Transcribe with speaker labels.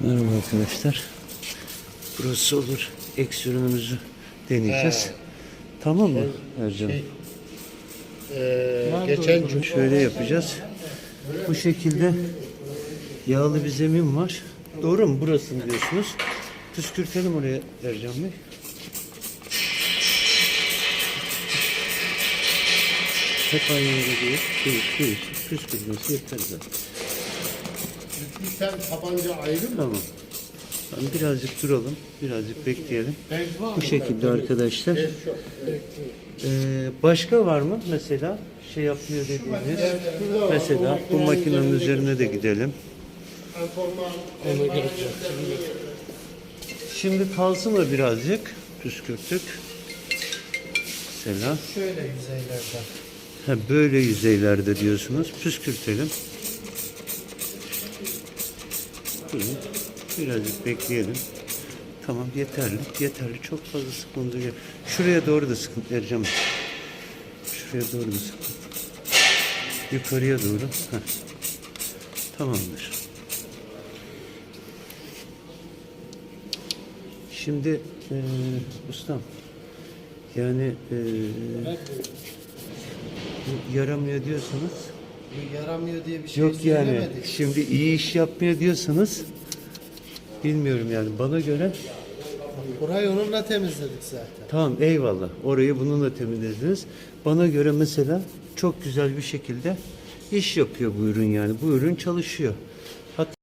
Speaker 1: Merhaba arkadaşlar. Burası olur. Ek sürümümüzü deneyeceğiz. Tamam mı Ercan?
Speaker 2: Ee, geçen gün
Speaker 1: Şöyle yapacağız. Bu şekilde yağlı bir zemin var. Doğru mu? Burasını diyorsunuz. Püskürtelim oraya Ercan Bey. Hep aynı yere değil. Değil, değil. Püskürtmesi yeter zaten.
Speaker 2: Bir tane tabanca ayrı mı?
Speaker 1: Tamam. Tamam, birazcık duralım. Birazcık bekleyelim. Bu şekilde arkadaşlar. Ee, başka var mı mesela şey yapmıyor dediğiniz? Mesela bu
Speaker 2: makinenin üzerine
Speaker 1: de gidelim. Şimdi kalsın mı birazcık? Püskürttük. Mesela.
Speaker 3: Şöyle yüzeylerden.
Speaker 1: Ha, böyle yüzeylerde diyorsunuz. Püskürtelim. Durun. Birazcık bekleyelim. Tamam yeterli. Yeterli. Çok fazla sıkıntı yok. Şuraya doğru da Ercan Bey. Şuraya doğru da sıkıntı. Yukarıya doğru. Heh. Tamamdır. Şimdi eee ustam yani bu yaramıyor diyorsanız
Speaker 3: yaramıyor diye bir şey
Speaker 1: yok yani
Speaker 3: söylemedik.
Speaker 1: şimdi iyi iş yapmıyor diyorsanız bilmiyorum yani bana göre
Speaker 3: Burayı onunla temizledik zaten.
Speaker 1: tamam eyvallah orayı bununla temizlediniz. Bana göre mesela çok güzel bir şekilde iş yapıyor bu ürün yani bu ürün çalışıyor.